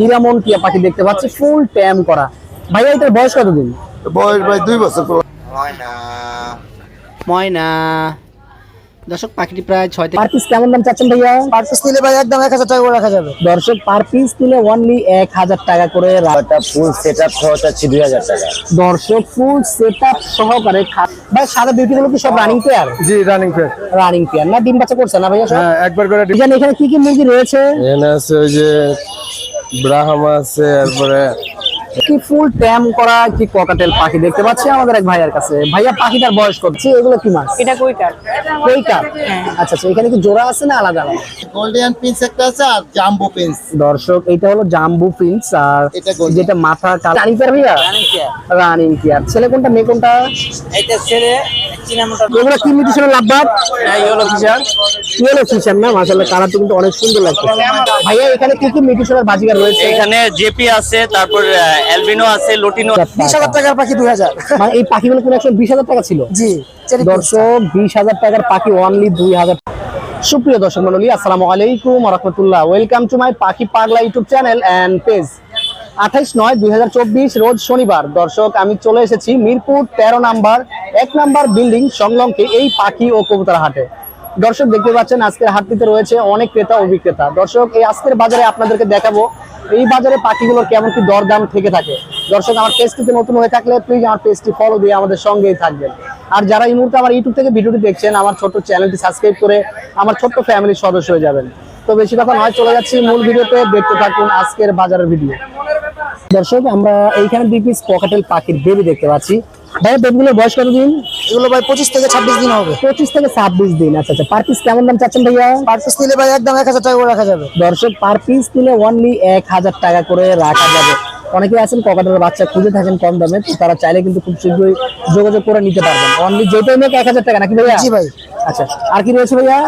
হীরামন টিয়া পাখি দেখতে পাচ্ছি ফুল ট্যাম করা। ভাইয়া এটার বয়স কতদিন? বয়স ভাই দুই বছর পুরো। ময়না। দর্শক পাখিটি প্রায় ছয় পার পিস কেমন দাম চাচ্ছেন ভাইয়া? পার পিস নিলে ভাই একদম এক হাজার টাকা করে রাখা যাবে। দর্শক পার পিস নিলে অনলি এক হাজার টাকা করে ফুল সেট আপ সহ চাচ্ছি দুই হাজার টাকা। দর্শক ফুল সেট আপ সহকারে খা- ভাই সাদা বিউটি গুলো কি সব রানিং পেয়ার জি রানিং ফেয়ার রানিং পেয়ার না ডিম বাচ্চা করছে না ভাইয়া হ্যাঁ একবার করে এখানে এখানে কি কি মুরগি রয়েছে? এখানে আছে ওই যে ব্রাহ্মা আছে তারপরে কি ফুল ট্যাম করা কি ককাটেল পাখি দেখতে পাচ্ছি আমাদের এক ভাইয়ার কাছে। ভাইয়া পাখিটার বয়স করছে এগুলো কি মাছ? এটা কই কইটা আচ্ছা আচ্ছা এখানে কি জোড়া আছে না আলাদা আলাদা? গোল্ডেন পিন্স একটা আছে আর জাম্বো পিন্স দর্শক এটা হলো জাম্বু প্রিন্স আর। যেটা মাথা রানিং পেয়ার ভাইয়া রানিং পেয়ার ছেলে কোনটা মেয়ে কোনটা? এটা মোটা এগুলো কি মিটিশনে লাভবাদ এই হলো ইয়েলো ফিশার না মাশাআল্লাহ কালারটা কিন্তু অনেক সুন্দর লাগছে। ভাইয়া এখানে কি কি মিটিশনের বাজিগার রয়েছে? এখানে জেপি আছে তারপর অ্যালবিনো আছে লোটিনো বিশ হাজার টাকার পাখি দুই হাজার। মানে এই পাখিগুলো কোনো বিশ হাজার টাকা ছিল। জি দর্শক বিশ হাজার টাকার পাখি অনলি দুই হাজার সুপ্রিয় দর্শক মন্ডলী আসসালামু আলাইকুম রহমতুল্লাহ। Welcome to my Pakhi Pagla YouTube channel and page আঠাইশ নয় দুই রোজ শনিবার। দর্শক আমি চলে এসেছি মিরপুর তেরো নাম্বার এক নাম্বার বিল্ডিং সংলগ্নকে এই পাখি ও কবুতর হাটে। দর্শক দেখতে পাচ্ছেন আজকের হাটটিতে রয়েছে অনেক ক্রেতা ও বিক্রেতা দর্শক এই আজকের বাজারে আপনাদেরকে দেখাবো এই বাজারে পাখিগুলোর কেমন কি দরদাম থেকে থাকে? দর্শক, আমার পেজটিতে নতুন হয়ে থাকলে প্লিজ আমার পেজটি ফলো দিয়ে আমাদের সঙ্গেই থাকবেন। আর যারা এই মুহূর্তে আমার ইউটিউব থেকে ভিডিওটি দেখছেন, আমার ছোট চ্যানেলটি সাবস্ক্রাইব করে আমার ছোট্ট ফ্যামিলির সদস্য হয়ে যাবেন। তো বেশি কথা নয়, চলে যাচ্ছি মূল ভিডিওতে। দেখতে থাকুন আজকের বাজারের ভিডিও দর্শক, আমরা এইখানে দুই পিস পকেটেল পাখির বেবি দেখতে পাচ্ছি। ভাই বেবিগুলোর বয়স কতদিন? এগুলো ভাই পঁচিশ থেকে ছাব্বিশ দিন হবে। পঁচিশ থেকে ছাব্বিশ দিন। আচ্ছা আচ্ছা পার পিস কেমন দাম চাচ্ছেন ভাইয়া? পার পিস নিলে ভাই একদম এক হাজার টাকা করে রাখা যাবে। দর্শক পার পিস নিলে অনলি এক হাজার টাকা করে রাখা যাবে। অনেকে আছেন ককাটের বাচ্চা খুঁজে থাকেন কম দামে তারা চাইলে কিন্তু খুব শীঘ্রই যোগাযোগ করে নিতে পারবেন। অনলি যেটাই এক হাজার টাকা নাকি ভাইয়া? জি ভাই। আচ্ছা আর কি রয়েছে ভাইয়া?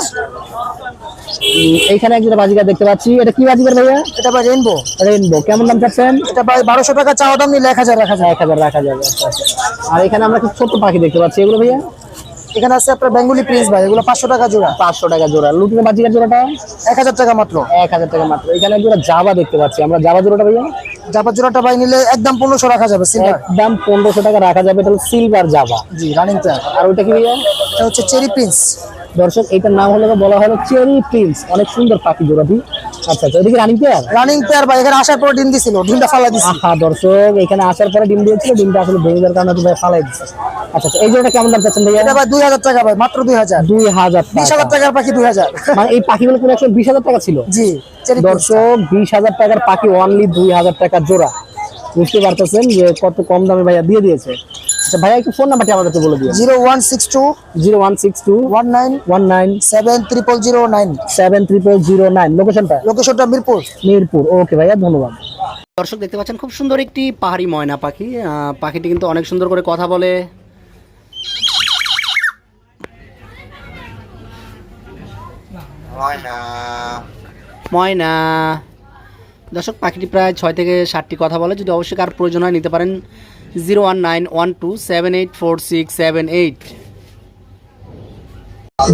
এইখানে একজন বাজিকার দেখতে পাচ্ছি। এটা কি বাজিকার ভাইয়া? এটা ভাই রেনবো রেনবো কেমন দাম চাচ্ছেন? এটা ভাই বারোশো টাকা চাওয়া দাম নিলে এক হাজার রাখা যাবে এক হাজার রাখা যাবে। আর এখানে আমরা কিছু ছোট্ট পাখি দেখতে পাচ্ছি। এগুলো ভাইয়া? এখানে আছে আপনার বেঙ্গলি প্রিন্স ভাই এগুলো পাঁচশো টাকা জোড়া। পাঁচশো টাকা জোড়া। লুটিনের বাজিকার জোড়াটা? এক হাজার টাকা মাত্র। এক হাজার টাকা মাত্র। এখানে একজোড়া জাবা দেখতে পাচ্ছি। আমরা জাবা জোড়াটা ভাইয়া? জাপার জোড়াটা ভাই নিলে একদম পনেরোশো রাখা যাবে একদম পনেরোশো টাকা রাখা যাবে। এটা হলো সিলভার জাবা। জি রানিং আর ওইটা কি ভাইয়া? এটা হচ্ছে চেরি প্রিন্স দর্শক এটার নাম হলো বলা হলো চেরি প্রিন্স। অনেক সুন্দর পাখি জোড়াটি আচ্ছা আচ্ছা রানিং পেয়ার? রানিং পেয়ার ভাই এখানে আসার পর ডিম দিছিল ডিমটা ফালা দিছি আহা দর্শক এখানে আসার পরে ডিম দিয়েছিল ডিমটা আসলে ভেঙে কারণে ভাই ফালাই দিচ্ছে আচ্ছা আচ্ছা এই জোড়াটা কেমন দাম চাচ্ছেন ভাইয়া? এটা ভাই দুই হাজার টাকা ভাই মাত্র দুই হাজার। দুই হাজার বিশ হাজার টাকা। টাকার পাখি দুই হাজার। মানে এই পাখিগুলো বিশ হাজার টাকা ছিল। জি দর্শক বিশ হাজার টাকার পাখি অনলি দুই হাজার টাকা জোড়া। বুঝতে পারতেছেন যে কত কম দামে ভাইয়া দিয়ে দিয়েছে। আচ্ছা ভাইয়া একটু ফোন নাম্বারটি আমাদেরকে বলে দিন zero one six two zero one six two one nine one nine seven triple zero nine. Seven triple zero nine. লোকেশনটা? লোকেশনটা মিরপুর। মিরপুর। ওকে ভাইয়া ধন্যবাদ। দর্শক দেখতে পাচ্ছেন খুব সুন্দর একটি পাহাড়ি ময়না পাখি। পাখিটি কিন্তু অনেক সুন্দর করে কথা বলে। ময়না। দর্শক পাখিটি প্রায় ছয় থেকে ষাটটি কথা বলে। যদি অবশ্যই কার প্রয়োজন হয় নিতে পারেন। Zero one nine one two seven eight four six seven eight.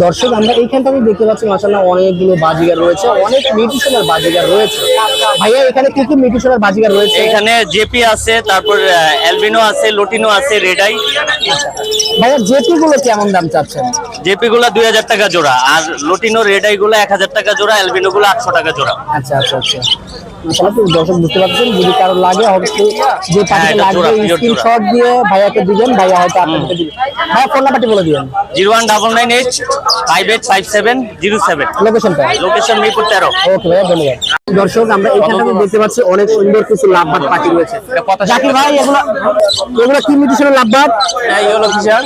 দর্শক আমরা এইখানটাতে দেখতে পাচ্ছি মাসাল্লাহ অনেকগুলো বাজিগার রয়েছে অনেক মিউটিশনের বাজিগার রয়েছে। ভাইয়া এখানে কি কি মিউটিশনের বাজিগার রয়েছে? এখানে জেপি আছে তারপর অ্যালবিনো আছে লোটিনো আছে রেডাই। ভাইয়া জেপি গুলো কেমন দাম চাচ্ছেন? জেপি গুলো দুই হাজার টাকা জোড়া আর লোটিনো রেডাই গুলো এক হাজার টাকা জোড়া অ্যালবিনো গুলো আটশো টাকা জোড়া। আচ্ছা আচ্ছা আচ্ছা। তো দর্শক বুঝতে পারছেন যদি কারও লাগে অবশ্যই যে পাখিটা হ্যাঁ, এটা লাগবে স্ক্রিনশট দিয়ে ভাইয়াকে দিবেন ভাইয়া হয়তো আপনাকে দিবেন ভাইয়া ফোন নাম্বারটি বলে দিবেন। Zero one double nine eight five eight five seven zero seven. লোকেশনটা লোকেশন মিরপুর তেরো। ওকে ভাইয়া ধন্যবাদ। দর্শক আমরা এইখানটাতে দেখতে পাচ্ছি অনেক সুন্দর কিছু লাভবাদ পাখি রয়েছে। জাকির ভাই এগুলো এগুলো কি মিউটিশনের লাভবাদ ইয়েলো ফিশার।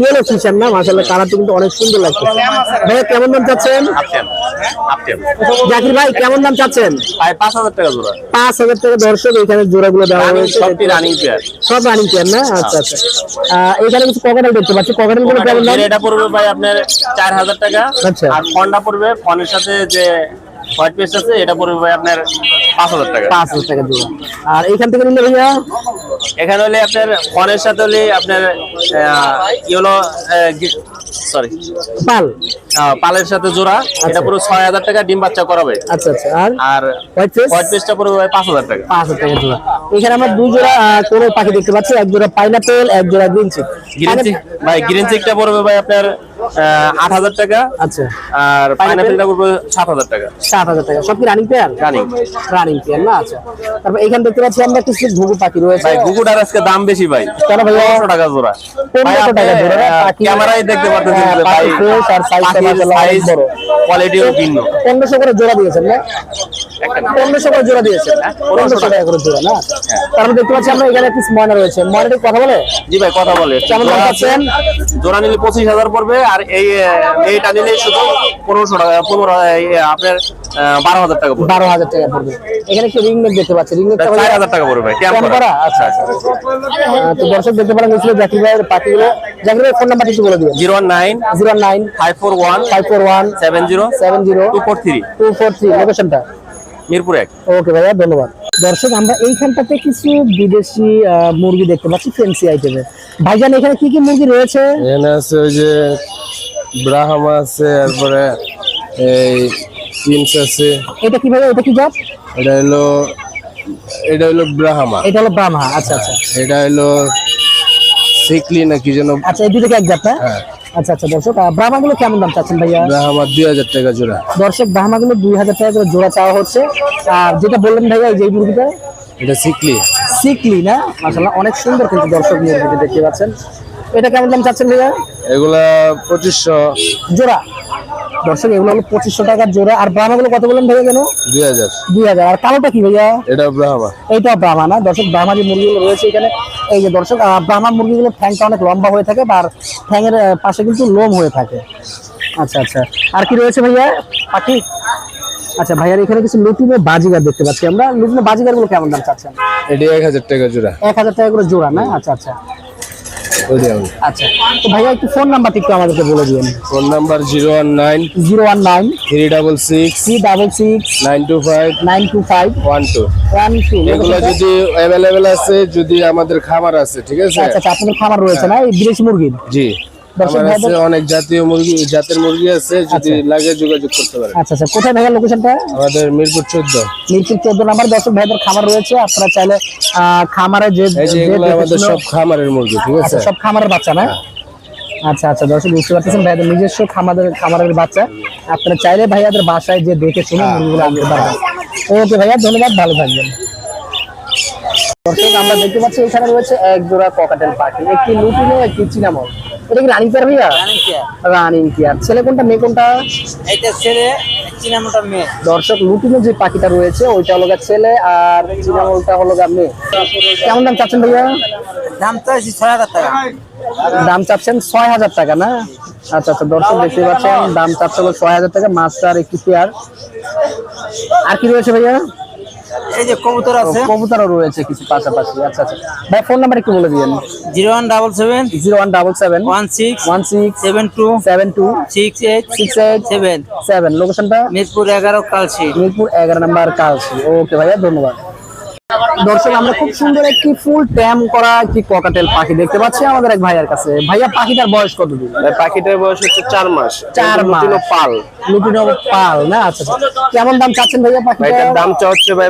ইয়েলো ফিশার না? মাশাআল্লাহ কালারটা কিন্তু অনেক সুন্দর লাগছে। ভাইয়া কেমন দাম চাচ্ছেন? জাকির ভাই কেমন দাম চাচ্ছেন? পাঁচ হাজার টাকা জোড়া। পাঁচ হাজার টাকা দর্শক এখানে জোড়াগুলো দেওয়া হয়েছে। সবটি রানিং পেয়ার সব রানিং পেয়ার না? আচ্ছা আচ্ছা। এখানে কিছু ককাটেল দেখতে পাচ্ছি। ককাটেলগুলো কেমন দাম? এটা পড়বে ভাই আপনার চার হাজার টাকা। আচ্ছা। আর ফোনটা পড়বে ফোনের সাথে যে হোয়াইট পেস্ট আছে এটা পড়বে ভাই আপনার পাঁচ হাজার টাকা। পাঁচ হাজার টাকা জোড়া। আর এইখান থেকে নিলে ভাইয়া? এখানে হলে আপনার ফোনের সাথে হলে আপনার ইয়েলো সরি পাল। পালের সাথে জোড়া এটা পুরো ছয় হাজার টাকা ডিম বাচ্চা করাবে আচ্ছা আচ্ছা। আর? আর হোয়াইট ফেস হোয়াইট পেস্টটা পড়বে ভাই পাঁচ হাজার টাকা। পাঁচ হাজার টাকা জোড়া। এখানে আমরা দুই জোড়া আহ, পাখি দেখতে পাচ্ছি। এক জোড়া পাইনাপেল এক জোড়া গ্রিন চিক গ্রিন চিক ভাই গ্রিন চিকটা পড়বে ভাই আপনার আট হাজার টাকা। আচ্ছা। আর পাইনাপেলটা পড়বে সাত হাজার টাকা। সাত হাজার টাকা। সব কি running pair Running। Running pair না? আচ্ছা। তারপর এখানে দেখতে পাচ্ছি আমরা কিছু ঘুঘু পাখি রয়েছে। ভাই গুগুটার আজকে দাম বেশি ভাই। কেন ভাই? পনেরোশো টাকা জোড়া। ভাই 1500 টাকা জোড়া, ক্যামেরায় দেখতে হ্যাঁ, ভাই আর ভিন্ন। পনেরোশো করে জোড়া দিয়েছেন না? পনেরোশো করে জোড়া দিয়েছেন পনেরোশো টাকা। করে জোড়া না? তারপর দেখতে পাচ্ছি আমরা এখানে ময়না রয়েছে। ময়নাটি কথা বলে? জি ভাই কথা বলে। কেমন দাম পাচ্ছেন? জোড়া নিলে পঁচিশ হাজার পড়বে আর এই এইটা নিলে শুধু পনেরোশো টাকা পনেরো আপনার বারো হাজার টাকা পড়বে। বারো হাজার টাকা পড়বে। এখানে কি রিং নেক দেখতে পাচ্ছি। রিং নেক চার হাজার টাকা পড়বে ভাই ক্যাম্প করা আচ্ছা আচ্ছা। তো দর্শক দেখতে পারেন গেছিল জাকির ভাইয়ের পাখিগুলো। জাকির ভাইয়ের ফোন নাম্বার একটু বলে দিবেন। Zero nine zero nine five four one five four one seven zero seven zero two four three. Two four three. লোকেশনটা মিরপুর এক। ওকে ভাইয়া ধন্যবাদ। দর্শক আমরা এইখানটাতে কিছু বিদেশি মুরগি দেখতে পাচ্ছি ফেন্সি আইটেমের ভাইজান এখানে কি কি মুরগি রয়েছে? এখানে আছে ওই যে ব্রাহ্মা আছে তারপরে এই প্রিন্স আছে। এটা কি ভাইয়া এটা কি জাত? এটা হলো এটা হলো ব্রাহ্মা। এটা হলো ব্রাহ্মা আচ্ছা আচ্ছা। এটা হলো সিকলি না কি যেন। আচ্ছা এই দুটো কি এক জাত না? হ্যাঁ। আচ্ছা আচ্ছা দর্শক ব্রাহ্মাগুলো কেমন দাম চাচ্ছেন ভাইয়া? ব্রাহ্মা দুই হাজার টাকা জোড়া। দর্শক ব্রাহ্মাগুলো দুই হাজার টাকা করে জোড়া চাওয়া হচ্ছে। আর যেটা বললেন ভাইয়া এই যে মুরগিটা? এটা সিকলি। সিকলি না? মাসাল্লাহ অনেক সুন্দর কিন্তু দর্শক মুরগিটা দেখতে পাচ্ছেন। এটা কেমন দাম চাচ্ছেন ভাইয়া? এগুলা পঁচিশশো। জোড়া। দর্শক এগুলো হলো পঁচিশশো টাকার জোড়া। আর ব্রাহ্মাগুলো কত বললেন ভাইয়া কেন দুই হাজার। দুই হাজার। আর কালোটা কি ভাইয়া? এটা ব্রাহ্মা। এইটা ব্রাহ্মা না? দর্শক ব্রাহ্মা যে মুরগিগুলো রয়েছে এখানে এই যে দর্শক ব্রাহ্মা মুরগিগুলো ঠ্যাংটা অনেক লম্বা হয়ে থাকে আর ঠ্যাংয়ের পাশে কিন্তু লোম হয়ে থাকে। আচ্ছা আচ্ছা। আর কি রয়েছে ভাইয়া? পাখি? আচ্ছা ভাইয়ার এখানে কিছু লুটিনো বাজিগার দেখতে পাচ্ছি আমরা। লুটিনো বাজিগারগুলো কেমন দাম চাচ্ছেন? এটা এক হাজার টাকা জোড়া। এক হাজার টাকা করে জোড়া না? আচ্ছা আচ্ছা। আচ্ছা। তো ভাইয়া একটু ফোন নাম্বারটা একটু আমাদেরকে বলে দিন phone number zero one nine zero one nine three double six three double six nine two five nine two five one two one two এগুলো যদি অ্যাভেলেবেল আছে যদি আমাদের খামার আছে ঠিক আছে? আচ্ছা আচ্ছা আপনাদের খামার রয়েছে না? এই বিদেশি মুরগির? জি। আমার অনেক জাতীয় মুরগি জাতের মুরগি আছে যদি লাগে যোগাযোগ করতে পারেন। আচ্ছা আচ্ছা। কোথায় ভাইয়া লোকেশনটা আমাদের মিরপুর চোদ্দ। মিরপুর চোদ্দ নাম্বার। দর্শক ভাইদের খামার রয়েছে। আপনারা চাইলে খামারে যে এই যে যে এগুলো আমাদের সব খামারের মুরগি ঠিক আছে? আচ্ছা সব খামারের বাচ্চা না? আচ্ছা আচ্ছা। দর্শক বুঝতে পারতেছেন ভাইয়াদের নিজস্ব খামারের খামারের বাচ্চা। আপনারা চাইলে ভাইয়াদের বাসায় যে দেখে শুনে মুরগিগুলো আনতে পারবেন। ওকে ভাইয়া ধন্যবাদ ভালো থাকবেন। দর্শক আমরা দেখতে পাচ্ছি এখানে রয়েছে এক জোড়া ককাটেল পাখি একটি লুটিনো একটি চিনামল এটা কি রানিং পেয়ার ভাইয়া? Running pair. ছেলে কোনটা মেয়ে কোনটা? এটা ছেলে মেয়ে। দর্শক লুটিনো যে পাখিটা রয়েছে ওইটা হলো ছেলে আর চিনামলটা হলো মেয়ে। কেমন দাম চাচ্ছেন ভাইয়া? দাম তো ছয় হাজার টাকা। দাম চাচ্ছেন ছয় হাজার টাকা না? আচ্ছা আচ্ছা দর্শক দেখতে পাচ্ছেন দাম চাচ্ছে হলো ছয় হাজার টাকা মাছটার একটি পেয়ার। আর কি রয়েছে ভাইয়া? এই যে কবুতর আছে। কবুতরও রয়েছে কিছু পাশাপাশি। আচ্ছা আচ্ছা। ভাই ফোন নাম্বার একটু বলে দিন zero one double seven. Zero one double seven. One six. One six. Seven two. Seven two. Six eight. Six eight. Seven. Seven. লোকেশনটা? মিরপুর এগারো কালসি মিরপুর এগারো নাম্বার কালসি ওকে ভাইয়া ধন্যবাদ। দর্শক আমরা খুব সুন্দর একটি ফুল ট্যাম করা একটি ককাটেল পাখি দেখতে পাচ্ছি আমাদের এক ভাইয়ার কাছে। ভাইয়া পাখিটার বয়স কত দিন পাখিটার বয়স হচ্ছে চার মাস। চার মাস। পাল। লুটিনো পাল না? আচ্ছা আচ্ছা। কেমন দাম চাচ্ছেন ভাইয়া ভাই পাখিটা? এটার দামটা ভাই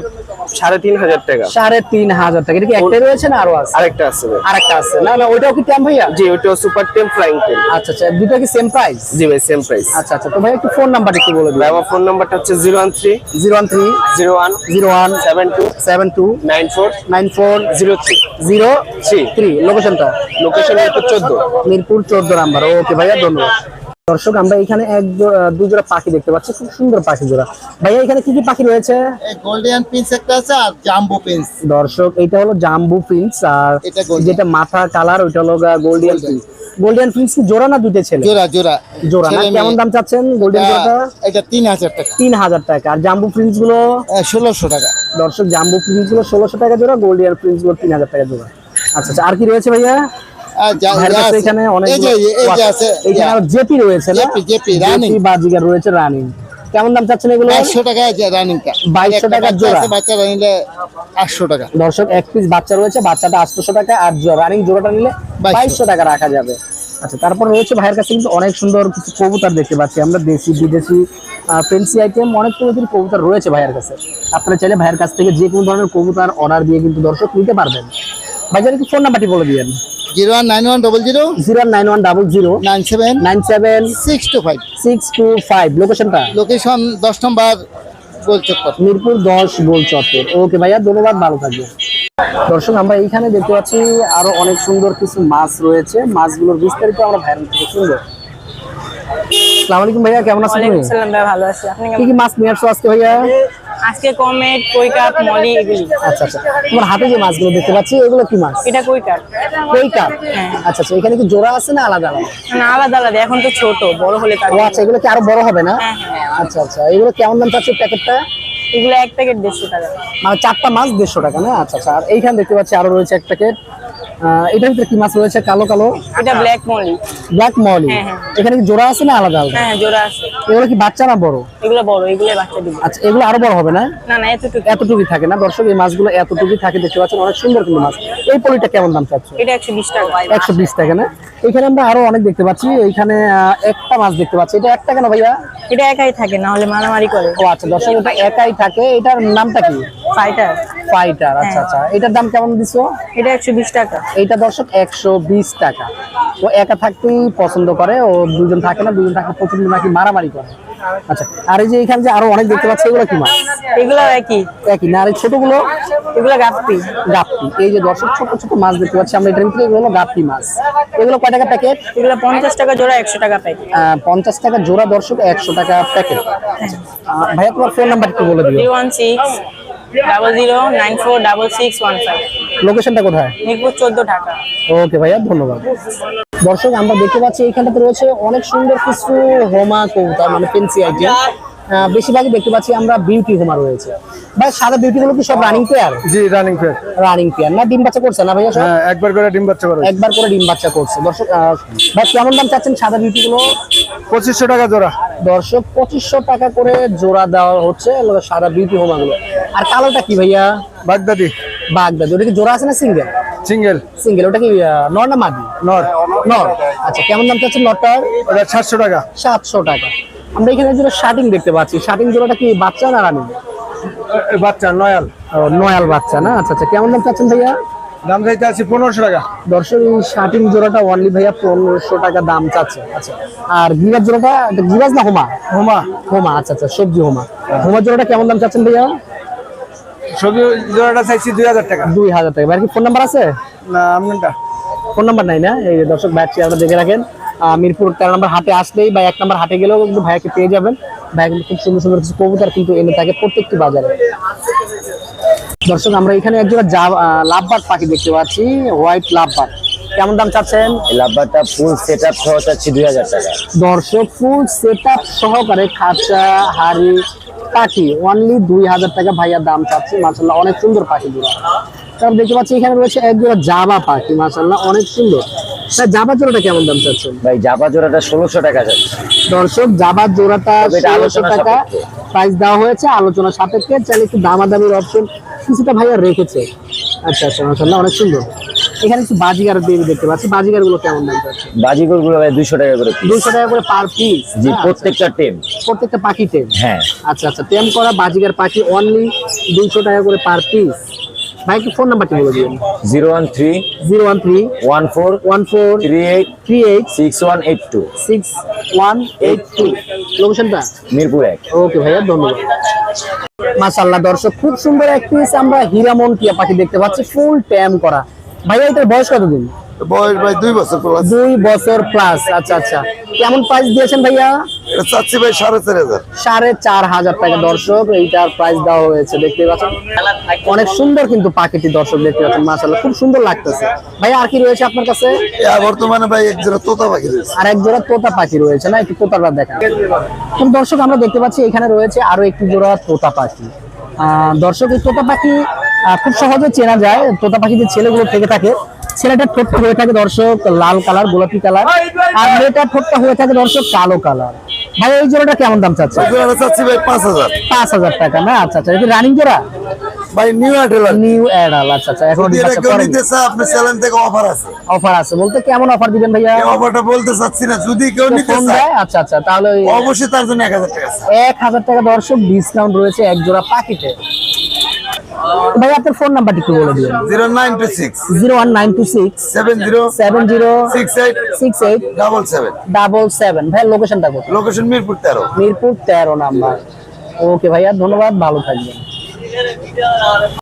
সাড়ে তিন হাজার টাকা। সাড়ে তিন হাজার টাকা। এটা কি একটাই রয়েছে না আরও আছে? আরেকটা আছে আরেকটা আছে। না না ওইটাও কি ট্যাম ভাইয়া? জি সুপার টেম ফ্লাইং টেম আচ্ছা আচ্ছা দুটো কি সেম প্রাইস জি ভাই সেম প্রাইস আচ্ছা আচ্ছা তো ভাই একটু ফোন নাম্বার একটু বলে দিন। আমার ফোন নাম্বারটা হচ্ছে zero one three zero one three zero one zero one seven two seven two nine four nine four zero three zero three three লোকেশনটা লোকেশন চোদ্দ মিরপুর চোদ্দ নাম্বার ওকে ভাইয়া ধন্যবাদ। দর্শক আমরা এখানে এক জো- আহ, দুই জোড়া পাখি দেখতে পাচ্ছি। খুব সুন্দর পাখি জোড়া। ভাইয়া এখানে কি কি পাখি রয়েছে? গোল্ডেন পিন্স একটা আছে আর জাম্বো পিন্স দর্শক এটা হলো জাম্বু প্রিন্স আর যেটা মাথা কালার ওইটা হলো গোল্ডিয়ান প্রিন্স গোল্ডিয়ান প্রিন্স কি জোড়া না দুইটা ছেলে? জোড়া জোড়া। জোড়া না? কেমন দাম চাচ্ছেন গোল্ডেন জোড়াটা? এটা তিন হাজার টাকা। তিন হাজার টাকা। আর জাম্বু প্রিন্সগুলো? ষোলোশো টাকা। দর্শক জাম্বু প্রিন্সগুলো ষোলোশো টাকা জোড়া গোল্ডিয়ান প্রিন্সগুলো তিন হাজার টাকা জোড়া। আচ্ছা আচ্ছা আর কি রয়েছে ভাইয়া? আর যা- ভাইয়ের যা কাছে আছে- এখানে অনেক এই যে এই যে আছে এখানে জেপি রয়েছে না? জেপি, জেপি, running। রয়েছে রানিং কেমন দাম চাচ্ছেন এগুলো? বাইশশো টাকা রানিংটা 2200 টাকা জোড়া। বাচ্চা নিলে আটশো টাকা। দর্শক এক পিস বাচ্চা রয়েছে বাচ্চাটা আটশোশো টাকা আর রানিং জোড়াটা নিলে বাইশশো। টাকা রাখা যাবে। আচ্ছা তারপর রয়েছে ভাইয়ের কাছে কিন্তু অনেক সুন্দর কিছু কবুতর দেখতে পাচ্ছি আমরা দেশি বিদেশি ফেন্সি আইটেম অনেক প্রজাতির কবুতর রয়েছে ভাইয়ের কাছে। আপনারা চাইলে ভাইয়ের কাছ থেকে যে কোনো ধরনের কবুতর অর্ডার দিয়ে কিন্তু দর্শক নিতে পারবেন। ভাইজান একটু ফোন নাম্বারটি বলে দিবেন zero one nine one double zero zero nine one double zero nine seven? Nine seven. Six two five. Six two five. লোকেশনটা? লোকেশন দশ নম্বর গোলচক্কর মিরপুর দশ গোল চত্বর ওকে ভাইয়া ধন্যবাদ ভালো থাকবেন। দর্শক আমরা এইখানে দেখতে পাচ্ছি আরও অনেক সুন্দর কিছু মাছ রয়েছে। মাছগুলোর বিস্তারিত আমরা ভাইরাল থেকে সুন্দর সালাম আলাইকুম ভাইয়া কেমন আছেন ওয়ালাইকুম তুমি? সালাম ভাই ভালো আছি। আপনি কি কি মাছ নিয়ে আসছো আজকে ভাইয়া? আজকে কমেট কই কাপ মলি এগুলি। আচ্ছা আচ্ছা। তোমার হাতে যে মাছগুলো দেখতে পাচ্ছি এগুলো কি মাছ? এটা কই কাপ। কই কাপ? আচ্ছা আচ্ছা এখানে কি জোড়া আছে না আলাদা আলাদা? না আলাদা আলাদা এখন তো ছোট বড় হলে তার আচ্ছা এগুলো কি আরও বড় হবে না? হ্যাঁ, হ্যাঁ। আচ্ছা আচ্ছা এগুলো কেমন দাম চাচ্ছে প্যাকেটটা? এগুলো এক প্যাকেট দেড়শো টাকা। মানে চারটা মাছ দেড়শো টাকা না? আচ্ছা আচ্ছা আর এইখানে দেখতে পাচ্ছি আরও রয়েছে এক প্যাকেট। এটার ভিতরে কি মাছ রয়েছে? কালো কালো? এটা ব্ল্যাক মলি ব্ল্যাক মলি। এখানে কি জোড়া আছে না আলাদা আলাদা? হ্যাঁ জোড়া আছে। এগুলো কি বাচ্চা না বড়? এগুলো বড় এগুলো বাচ্চা দিবে আচ্ছা এগুলো আরও বড় হবে না? না না এতটুকু। এতটুকুই থাকে না। দর্শক এই মাছগুলো এতটুকুই থাকে দেখতে পাচ্ছেন অনেক সুন্দর কিন্তু মাছ। এই পলিটা কেমন দাম চাচ্ছ? এটা একশো বিশ টাকা। একশো বিশ টাকা না? এখানে আমরা আরও অনেক দেখতে পাচ্ছি। এখানে একটা মাছ দেখতে পাচ্ছি। এটা একটা কেন ভাইয়া? এটা একাই থাকে না হলে মারামারি করে। ও আচ্ছা দর্শক এটা একাই থাকে। এটার নামটা কি? ফাইটার ফাইটার আচ্ছা আচ্ছা। এটার দাম কেমন দিছো? এটা একশো বিশ টাকা। এইটা দর্শক একশো বিশ টাকা। ও একা থাকতেই পছন্দ করে ও দুজন থাকে না দুজন থাকে প্রচণ্ড নাকি মারামারি করে। আচ্ছা আর এই যে এখানে যে আরও অনেক দেখতে পাচ্ছি এগুলো কি মাছ এগুলো একই। একই না আর এই ছোটগুলো? এগুলো গাপ্পি। গাপ্পি। এই যে দর্শক ছোট ছোট মাছ দেখতে পাচ্ছি আমরা এটার ভিতরে এগুলো হলো গাপ্পি মাছ। এগুলো কয় টাকা প্যাকেট এগুলো পঞ্চাশ টাকা জোড়া একশো টাকা প্যাকেট পঞ্চাশ টাকা জোড়া দর্শক একশো টাকা প্যাকেট ভাইয়া তোমার ফোন নাম্বার একটু বলে দিও। One six double zero nine four double six one five লোকেশনটা কোথায়? মিরপুর চোদ্দ ঢাকা। ওকে ভাইয়া ধন্যবাদ। দর্শক আমরা দেখতে পাচ্ছি এখানটাতে রয়েছে অনেক সুন্দর কিছু হোমা কৌতা মানে পেন্সি আইটেম বেশিরভাগই দেখতে পাচ্ছি আমরা বিউটি হোমা রয়েছে। ভাই সাদা বিউটি গুলো কি সব রানিং পেয়ার জি রানিং ফেয়ার রানিং পেয়ার না ডিম বাচ্চা করছে না ভাইয়া হ্যাঁ একবার করে ডিম বাচ্চা করে একবার করে ডিম বাচ্চা করছে। দর্শক ভাই কেমন দাম চাচ্ছেন সাদা বিউটি গুলো? পঁচিশশো টাকা জোড়া। দর্শক পঁচিশশো টাকা করে জোড়া দেওয়া হচ্ছে সাদা বিউটি হোমা গুলো। আর কালোটা কি ভাইয়া? বাগদাদি। বাগদাদি। ওটা কি জোড়া আছে না সিঙ্গেল সিঙ্গেল সিঙ্গেল ওটা কি নর না মাদি? নর। নর। আচ্ছা কেমন দাম চাচ্ছেন নরটার? ওটা সাতশো টাকা। সাতশো টাকা। আমরা এখানে জোড়া শার্টিং দেখতে পাচ্ছি। শার্টিং জোড়াটা কি বাচ্চা না রানি? বাচ্চা নয়াল। নয়াল বাচ্চা না? আচ্ছা আচ্ছা কেমন দাম চাচ্ছেন ভাইয়া? দাম চাইতে আছে পনেরোশো টাকা। দর্শক এই শার্টিং জোড়াটা অনলি ভাইয়া পনেরোশো টাকা দাম চাচ্ছে। আচ্ছা আর গিরাজ জোড়াটা এটা গিরাজ না হোমা? হোমা। হোমা আচ্ছা আচ্ছা সবজি হোমা। হোমা জোড়াটা কেমন দাম চাচ্ছেন ভাইয়া? সবজি জোড়াটা চাইছি দুই হাজার টাকা। দুই হাজার টাকা। ভাইয়ের কি ফোন নাম্বার আছে? না আপনারটা ফোন নাম্বার নাই না? এই দর্শক ভাই চেয়ারটা দেখে রাখেন। মিরপুর তেরো নম্বর হাটে আসলেই বা এক নম্বর হাটে গেলেও কিন্তু ভাইয়াকে পেয়ে যাবেন। ভাই কিন্তু খুব সুন্দর সুন্দর কিছু কবুতর কিন্তু এনে থাকে প্রত্যেকটি বাজারে। দর্শক আমরা এখানে একজোড়া লাভবার্ড পাখি দেখতে পাচ্ছি হোয়াইট লাভবার্ড। কেমন দাম চাচ্ছেন? লাভবারটা ফুল সেট আপ সহ চাচ্ছি দুই হাজার টাকা। দর্শক ফুল সেট আপ সহকারে খাঁচা হাড়ি পাখি অনলি দুই হাজার টাকা ভাইয়ার দাম চাচ্ছে। মাসাল্লাহ অনেক সুন্দর পাখি গুলো তারপর দেখতে পাচ্ছি এখানে রয়েছে এক জোড়া জাবা পাখি মাসাল্লাহ অনেক সুন্দর। তা জাবা জোড়াটা কেমন দাম চাচ্ছেন? ভাই জাপা জোড়াটা ষোলোশো টাকা যাচ্ছে দর্শক জাবার জোড়াটা ষোলোশো টাকা। প্রাইস দেওয়া হয়েছে আলোচনা সাপেক্ষে। চাইলে একটু দামাদামির অপশন কিছুটা ভাইয়া রেখেছে। আচ্ছা আচ্ছা মাসাল্লাহ অনেক সুন্দর। এখানে কিছু বাজিগার বেবি দেখতে পাচ্ছি। বাজিগারগুলো কেমন দাম চাচ্ছে বাজিগরগুলো ভাই দুইশো টাকা করে। দুইশো টাকা করে পার পিস জি প্রত্যেকটা টেম। প্রত্যেকটা পাখিতে হ্যাঁ। আচ্ছা আচ্ছা টেম করা বাজিগার পাখি অনলি দুইশো টাকা করে পার পিস ভাই একটু ফোন নাম্বারটি বলে দিন zero one three zero one three one four one four three eight three eight six one eight two six one eight two. লোকেশনটা? মিরপুর এক। ওকে ভাইয়া ধন্যবাদ। মাশাল্লাহ দর্শক খুব সুন্দর এক পিস আমরা হীরামন টিয়া পাখি দেখতে পাচ্ছি ফুল ট্যাম করা। ভাইয়া এটার বয়স কতদিন? বয়স ভাই দুই বছর প্লাস দুই বছর প্লাস আচ্ছা আচ্ছা। কেমন প্রাইস দিয়েছেন ভাইয়া? এটা চাচ্ছি ভাই সাড়ে চার হাজার। সাড়ে চার হাজার টাকা দর্শক এইটার প্রাইস দেওয়া হয়েছে দেখতে পাচ্ছেন। অনেক সুন্দর কিন্তু পাখিটি দর্শক দেখতে পাচ্ছেন মাশাল্লাহ খুব সুন্দর লাগতেছে। ভাইয়া আর কি রয়েছে আপনার কাছে? বর্তমানে ভাই এক জোড়া তোতা পাখি রয়েছে। আর এক জোড়া তোতা পাখি রয়েছে না? একটু তোতাটা দেখা তো দর্শক আমরা দেখতে পাচ্ছি এখানে রয়েছে আরও একটি জোড়া তোতা পাখি। আহ, দর্শক এই তোতা পাখি খুব সহজে চেনা যায়। তোতা পাখি যে ছেলেগুলো থেকে থাকে। ছেলেটার ঠোঁটটা হয়ে থাকে দর্শক লাল কালার গোলাপি কালার। আর মেয়েটার ঠোঁটটা হয়ে থাকে দর্শক কালো কালার। ভাই এই জোড়াটা কেমন দাম চাচ্ছে চাচ্ছি ভাই পাঁচ হাজার। পাঁচ হাজার টাকা না? আচ্ছা আচ্ছা এটা রানিং জোড়া? ভাই নিউ নিউ অ্যাডাল আচ্ছা আচ্ছা এখন চ্যানেল থেকে অফার আছে। অফার আছে বলতে কেমন অফার দিবেন ভাইয়া? অফারটা বলতে চাচ্ছি না যদি কেউ নিতে চায় আচ্ছা আচ্ছা তাহলে অবশ্যই তার জন্য এক হাজার টাকা দর্শক ডিসকাউন্ট রয়েছে এক জোড়া পাখিতে ভাই আপনার ফোন নাম্বারটি একটু বলে দিবেন। Zero nine two six. Zero one nine two six. Seven zero seven zero six eight six eight double seven. Double seven. ভাই লোকেশনটা কোথায়? লোকেশন মিরপুর তেরো। মিরপুর তেরো নাম্বার। ওকে ভাইয়া ধন্যবাদ ভালো থাকবেন।